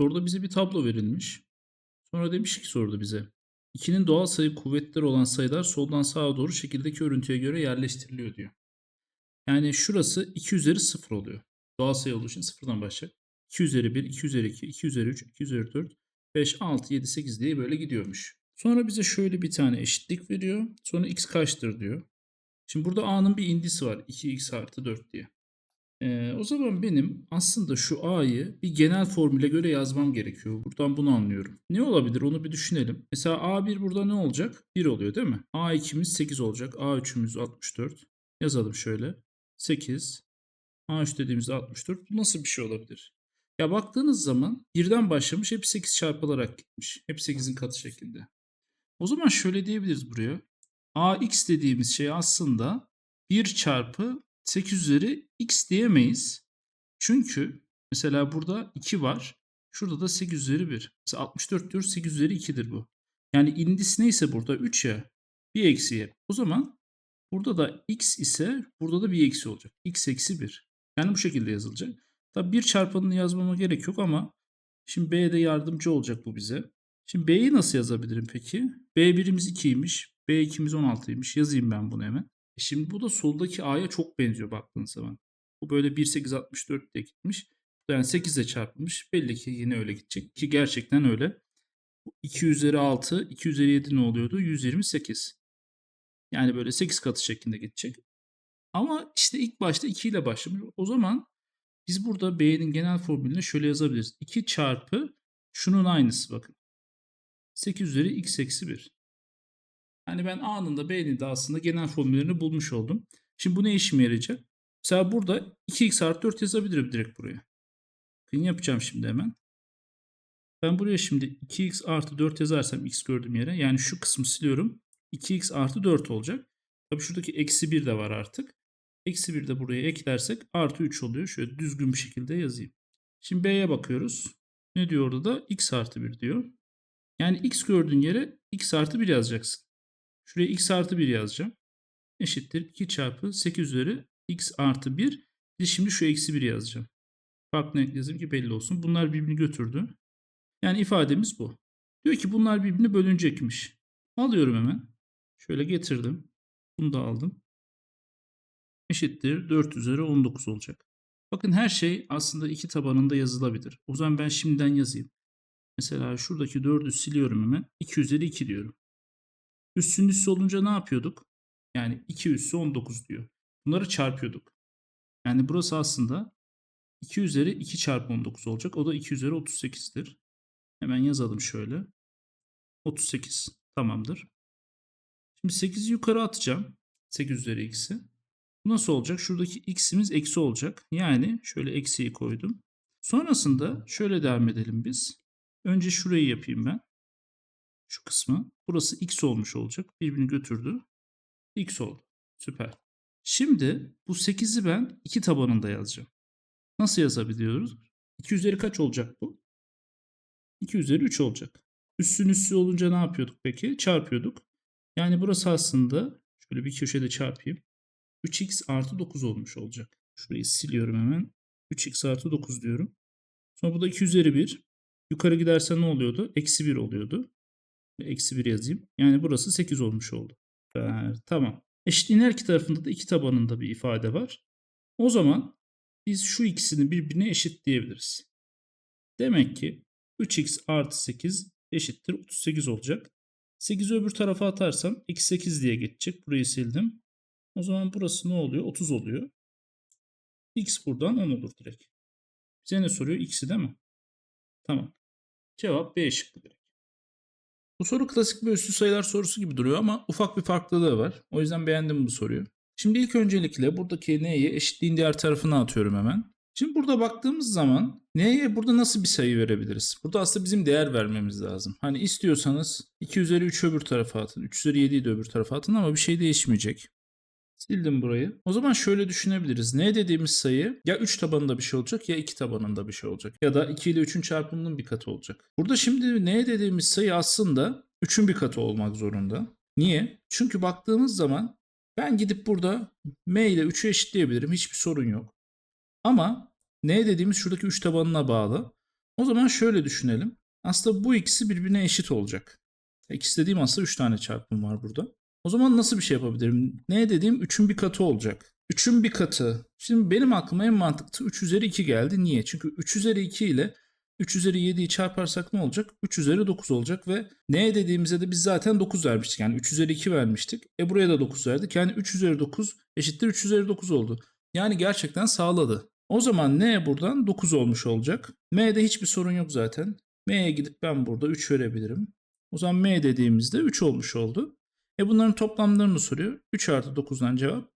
Soruda bize bir tablo verilmiş. Sonra demiş ki soruda bize. 2'nin doğal sayı kuvvetleri olan sayılar soldan sağa doğru şekildeki örüntüye göre yerleştiriliyor diyor. Yani şurası 2 üzeri 0 oluyor. Doğal sayı olduğu için sıfırdan başlayacak. 2 üzeri 1, 2 üzeri 2, 2 üzeri 3, 2 üzeri 4, 5, 6, 7, 8 diye böyle gidiyormuş. Sonra bize şöyle bir tane eşitlik veriyor. Sonra x kaçtır diyor. Şimdi burada a'nın bir indisi var. 2x artı 4 diye. Ee, o zaman benim aslında şu a'yı bir genel formüle göre yazmam gerekiyor. Buradan bunu anlıyorum. Ne olabilir onu bir düşünelim. Mesela a1 burada ne olacak? 1 oluyor değil mi? a2'miz 8 olacak. a3'ümüz 64. Yazalım şöyle. 8. a3 dediğimizde 64. Bu nasıl bir şey olabilir? Ya baktığınız zaman birden başlamış hep 8 çarpılarak gitmiş. Hep 8'in katı şeklinde. O zaman şöyle diyebiliriz buraya. ax dediğimiz şey aslında 1 çarpı 8 üzeri x diyemeyiz. Çünkü mesela burada 2 var. Şurada da 8 üzeri 1. Mesela 64 diyoruz 8 üzeri 2'dir bu. Yani indis neyse burada 3 ya. Bir eksiye. O zaman burada da x ise burada da bir eksi olacak. x eksi 1. Yani bu şekilde yazılacak. Tabi bir çarpanını yazmama gerek yok ama şimdi B'de yardımcı olacak bu bize. Şimdi B'yi nasıl yazabilirim peki? B1'imiz 2'ymiş. B2'miz 16'ymış. Yazayım ben bunu hemen. E Şimdi bu da soldaki A'ya çok benziyor baktığınız zaman. Bu böyle 1, 8, 64 diye gitmiş. Yani 8 ile çarpılmış. Belli ki yine öyle gidecek. Ki gerçekten öyle. 2 üzeri 6, 2 üzeri 7 ne oluyordu? 128. Yani böyle 8 katı şeklinde gidecek. Ama işte ilk başta 2 ile başlamış. O zaman biz burada B'nin genel formülünü şöyle yazabiliriz. 2 çarpı şunun aynısı bakın. 8 üzeri x eksi 1. Yani ben anında B'nin de aslında genel formüllerini bulmuş oldum. Şimdi bu ne işime yarayacak? Mesela burada 2x artı 4 yazabilirim direkt buraya. Bakın yapacağım şimdi hemen. Ben buraya şimdi 2x artı 4 yazarsam x gördüğüm yere yani şu kısmı siliyorum. 2x artı 4 olacak. Tabi şuradaki eksi 1 de var artık. Eksi 1 de buraya eklersek artı 3 oluyor. Şöyle düzgün bir şekilde yazayım. Şimdi B'ye bakıyoruz. Ne diyor orada da? x artı 1 diyor. Yani x gördüğün yere x artı 1 yazacaksın. Şuraya x artı 1 yazacağım. Eşittir 2 çarpı 8 üzeri x artı 1. Bir şimdi şu eksi 1 yazacağım. Farklı ekledim ki belli olsun. Bunlar birbirini götürdü. Yani ifademiz bu. Diyor ki bunlar birbirini bölünecekmiş. Alıyorum hemen. Şöyle getirdim. Bunu da aldım. Eşittir 4 üzeri 19 olacak. Bakın her şey aslında iki tabanında yazılabilir. O zaman ben şimdiden yazayım. Mesela şuradaki 4'ü siliyorum hemen. 2 üzeri 2 diyorum. Üssünün üssü olunca ne yapıyorduk? Yani 2 üssü 19 diyor. Bunları çarpıyorduk. Yani burası aslında 2 üzeri 2 çarpı 19 olacak. O da 2 üzeri 38'dir. Hemen yazalım şöyle. 38 tamamdır. Şimdi 8'i yukarı atacağım. 8 üzeri x'i. Bu nasıl olacak? Şuradaki x'imiz eksi olacak. Yani şöyle eksiyi koydum. Sonrasında şöyle devam edelim biz. Önce şurayı yapayım ben. Şu kısmı. Burası x olmuş olacak. Birbirini götürdü. x oldu. Süper. Şimdi bu 8'i ben iki tabanında yazacağım. Nasıl yazabiliyoruz? 2 üzeri kaç olacak bu? 2 üzeri 3 olacak. Üssün üssü olunca ne yapıyorduk peki? Çarpıyorduk. Yani burası aslında şöyle bir köşede çarpayım. 3x artı 9 olmuş olacak. Şurayı siliyorum hemen. 3x artı 9 diyorum. Sonra bu da 2 üzeri 1. Yukarı giderse ne oluyordu? Eksi 1 oluyordu. Eksi 1 yazayım. Yani burası 8 olmuş oldu. Süper. Tamam. Eşitliğin her iki tarafında da iki tabanında bir ifade var. O zaman biz şu ikisini birbirine eşitleyebiliriz. Demek ki 3x artı 8 eşittir 38 olacak. 8'i öbür tarafa atarsam eksi 8 diye geçecek. Burayı sildim. O zaman burası ne oluyor? 30 oluyor. X buradan 10 olur direkt. Bize ne soruyor? X'i değil mi? Tamam. Cevap B şıkkı. Bu soru klasik bir üstü sayılar sorusu gibi duruyor ama ufak bir farklılığı var. O yüzden beğendim bu soruyu. Şimdi ilk öncelikle buradaki n'yi eşitliğin diğer tarafına atıyorum hemen. Şimdi burada baktığımız zaman n'ye burada nasıl bir sayı verebiliriz? Burada aslında bizim değer vermemiz lazım. Hani istiyorsanız 2 üzeri 3 öbür tarafa atın. 3 üzeri 7'yi de öbür tarafa atın ama bir şey değişmeyecek. Sildim burayı. O zaman şöyle düşünebiliriz. N dediğimiz sayı ya 3 tabanında bir şey olacak ya 2 tabanında bir şey olacak. Ya da 2 ile 3'ün çarpımının bir katı olacak. Burada şimdi N dediğimiz sayı aslında 3'ün bir katı olmak zorunda. Niye? Çünkü baktığımız zaman ben gidip burada M ile 3'ü eşitleyebilirim. Hiçbir sorun yok. Ama N dediğimiz şuradaki 3 tabanına bağlı. O zaman şöyle düşünelim. Aslında bu ikisi birbirine eşit olacak. İkisi dediğim aslında 3 tane çarpım var burada. O zaman nasıl bir şey yapabilirim? Ne dediğim 3'ün bir katı olacak. 3'ün bir katı. Şimdi benim aklıma en mantıklı 3 üzeri 2 geldi. Niye? Çünkü 3 üzeri 2 ile 3 üzeri 7'yi çarparsak ne olacak? 3 üzeri 9 olacak ve ne dediğimizde de biz zaten 9 vermiştik. Yani 3 üzeri 2 vermiştik. E buraya da 9 verdik. Yani 3 üzeri 9 eşittir 3 üzeri 9 oldu. Yani gerçekten sağladı. O zaman n buradan 9 olmuş olacak. m'de hiçbir sorun yok zaten. m'ye gidip ben burada 3 verebilirim. O zaman m dediğimizde 3 olmuş oldu. E bunların toplamlarını soruyor. 3 artı 9'dan cevap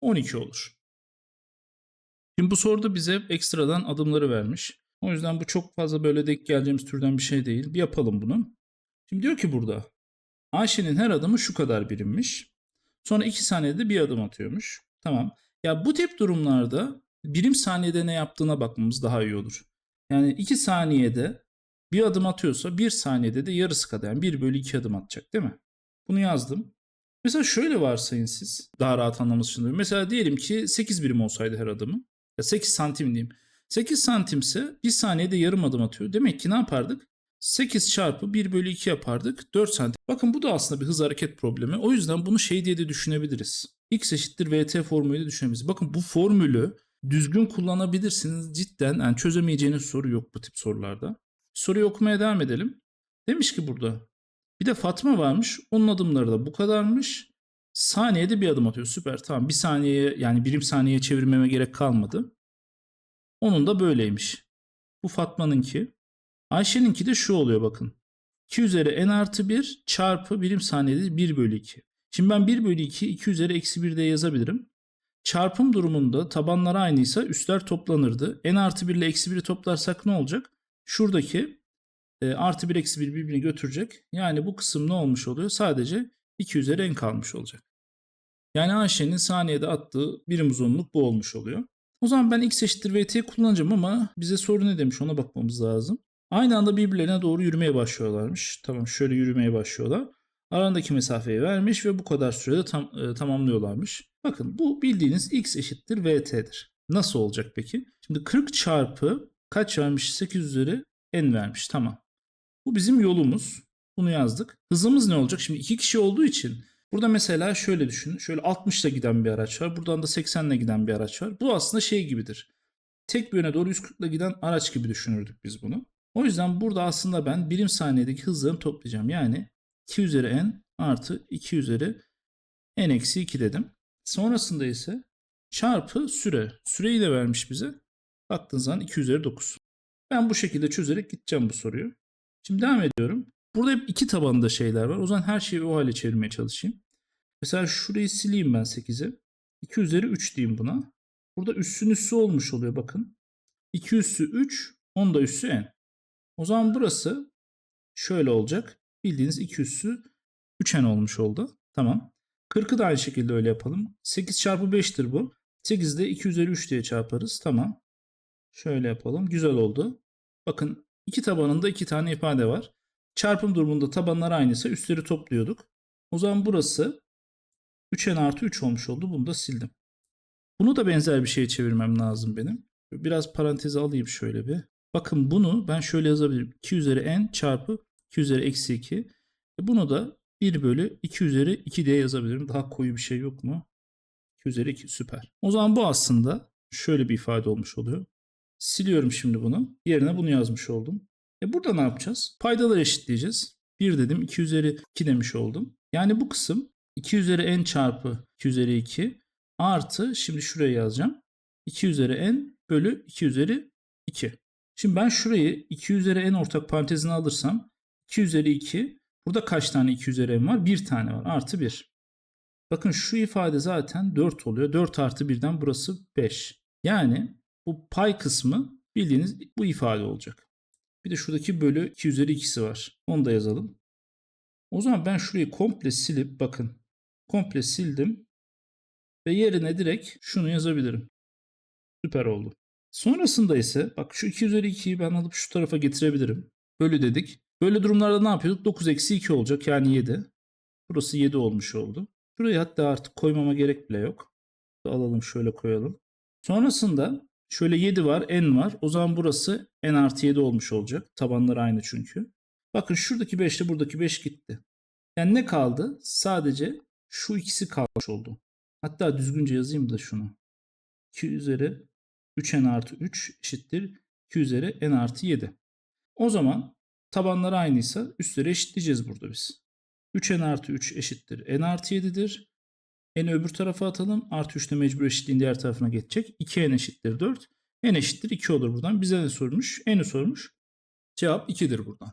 12 olur. Şimdi bu soruda bize ekstradan adımları vermiş. O yüzden bu çok fazla böyle denk geleceğimiz türden bir şey değil. Bir yapalım bunu. Şimdi diyor ki burada Ayşe'nin her adımı şu kadar birimmiş. Sonra 2 saniyede bir adım atıyormuş. Tamam. Ya bu tip durumlarda birim saniyede ne yaptığına bakmamız daha iyi olur. Yani 2 saniyede bir adım atıyorsa 1 saniyede de yarısı kadar yani 1 bölü 2 adım atacak değil mi? Bunu yazdım. Mesela şöyle varsayın siz daha rahat anlaması için. Mesela diyelim ki 8 birim olsaydı her adımı. Ya 8 santim diyeyim. 8 santimse 1 saniyede yarım adım atıyor. Demek ki ne yapardık? 8 çarpı 1 bölü 2 yapardık. 4 santim. Bakın bu da aslında bir hız hareket problemi. O yüzden bunu şey diye de düşünebiliriz. X eşittir VT formülü de düşünebiliriz. Bakın bu formülü düzgün kullanabilirsiniz. Cidden yani çözemeyeceğiniz soru yok bu tip sorularda. Soruyu okumaya devam edelim. Demiş ki burada bir de Fatma varmış. Onun adımları da bu kadarmış. Saniyede bir adım atıyor. Süper tamam. Bir saniyeye yani birim saniyeye çevirmeme gerek kalmadı. Onun da böyleymiş. Bu Fatma'nınki. Ayşe'ninki de şu oluyor bakın. 2 üzeri n artı 1 çarpı birim saniyede 1 bölü 2. Şimdi ben 1 bölü 2 2 üzeri eksi 1 de yazabilirim. Çarpım durumunda tabanlar aynıysa üstler toplanırdı. n artı 1 ile eksi 1'i toplarsak ne olacak? Şuradaki e, artı 1 eksi 1 birbirini götürecek. Yani bu kısım ne olmuş oluyor? Sadece 2 üzeri n kalmış olacak. Yani Ayşe'nin saniyede attığı birim uzunluk bu olmuş oluyor. O zaman ben x eşittir vt'yi kullanacağım ama bize soru ne demiş ona bakmamız lazım. Aynı anda birbirlerine doğru yürümeye başlıyorlarmış. Tamam şöyle yürümeye başlıyorlar. Arandaki mesafeyi vermiş ve bu kadar sürede tam, e, tamamlıyorlarmış. Bakın bu bildiğiniz x eşittir vt'dir. Nasıl olacak peki? Şimdi 40 çarpı kaç vermiş? 8 üzeri n vermiş. Tamam. Bu bizim yolumuz. Bunu yazdık. Hızımız ne olacak? Şimdi iki kişi olduğu için burada mesela şöyle düşünün. Şöyle 60 ile giden bir araç var. Buradan da 80 ile giden bir araç var. Bu aslında şey gibidir. Tek bir yöne doğru 140 ile giden araç gibi düşünürdük biz bunu. O yüzden burada aslında ben birim saniyedeki hızlarını toplayacağım. Yani 2 üzeri n artı 2 üzeri n eksi 2 dedim. Sonrasında ise çarpı süre. Süreyi de vermiş bize. Baktığınız zaman 2 üzeri 9. Ben bu şekilde çözerek gideceğim bu soruyu. Şimdi devam ediyorum. Burada hep iki tabanda şeyler var. O zaman her şeyi o hale çevirmeye çalışayım. Mesela şurayı sileyim ben 8'e. 2 üzeri 3 diyeyim buna. Burada üssün üssü olmuş oluyor bakın. 2 üssü 3, 10 da üssü n. O zaman burası şöyle olacak. Bildiğiniz 2 üssü 3n olmuş oldu. Tamam. 40'ı da aynı şekilde öyle yapalım. 8 çarpı 5'tir bu. 8 de 2 üzeri 3 diye çarparız. Tamam. Şöyle yapalım. Güzel oldu. Bakın iki tabanında iki tane ifade var. Çarpım durumunda tabanlar aynıysa üstleri topluyorduk. O zaman burası 3n artı 3 olmuş oldu. Bunu da sildim. Bunu da benzer bir şeye çevirmem lazım benim. Biraz paranteze alayım şöyle bir. Bakın bunu ben şöyle yazabilirim. 2 üzeri n çarpı 2 üzeri eksi 2. E bunu da 1 bölü 2 üzeri 2 diye yazabilirim. Daha koyu bir şey yok mu? 2 üzeri 2 süper. O zaman bu aslında şöyle bir ifade olmuş oluyor. Siliyorum şimdi bunu. Yerine bunu yazmış oldum. E burada ne yapacağız? Paydaları eşitleyeceğiz. 1 dedim 2 üzeri 2 demiş oldum. Yani bu kısım 2 üzeri n çarpı 2 üzeri 2 artı şimdi şuraya yazacağım. 2 üzeri n bölü 2 üzeri 2. Şimdi ben şurayı 2 üzeri n ortak parantezine alırsam 2 üzeri 2 burada kaç tane 2 üzeri n var? 1 tane var. Artı 1. Bakın şu ifade zaten 4 oluyor. 4 artı 1'den burası 5. Yani bu pay kısmı bildiğiniz bu ifade olacak. Bir de şuradaki bölü 2 üzeri 2'si var. Onu da yazalım. O zaman ben şurayı komple silip bakın. Komple sildim. Ve yerine direkt şunu yazabilirim. Süper oldu. Sonrasında ise bak şu 2 üzeri 2'yi ben alıp şu tarafa getirebilirim. Bölü dedik. Böyle durumlarda ne yapıyorduk? 9 eksi 2 olacak yani 7. Burası 7 olmuş oldu. Şurayı hatta artık koymama gerek bile yok. Alalım şöyle koyalım. Sonrasında Şöyle 7 var, n var. O zaman burası n artı 7 olmuş olacak. Tabanları aynı çünkü. Bakın şuradaki 5 ile buradaki 5 gitti. Yani ne kaldı? Sadece şu ikisi kalmış oldu. Hatta düzgünce yazayım da şunu. 2 üzeri 3n artı 3 eşittir 2 üzeri n artı 7. O zaman tabanları aynıysa üstleri eşitleyeceğiz burada biz. 3n artı 3 eşittir n artı 7'dir. N'i öbür tarafa atalım. Artı 3 de mecbur eşitliğin diğer tarafına geçecek. 2n eşittir 4. n eşittir 2 olur buradan. Bize ne sormuş? n'i sormuş. Cevap 2'dir buradan.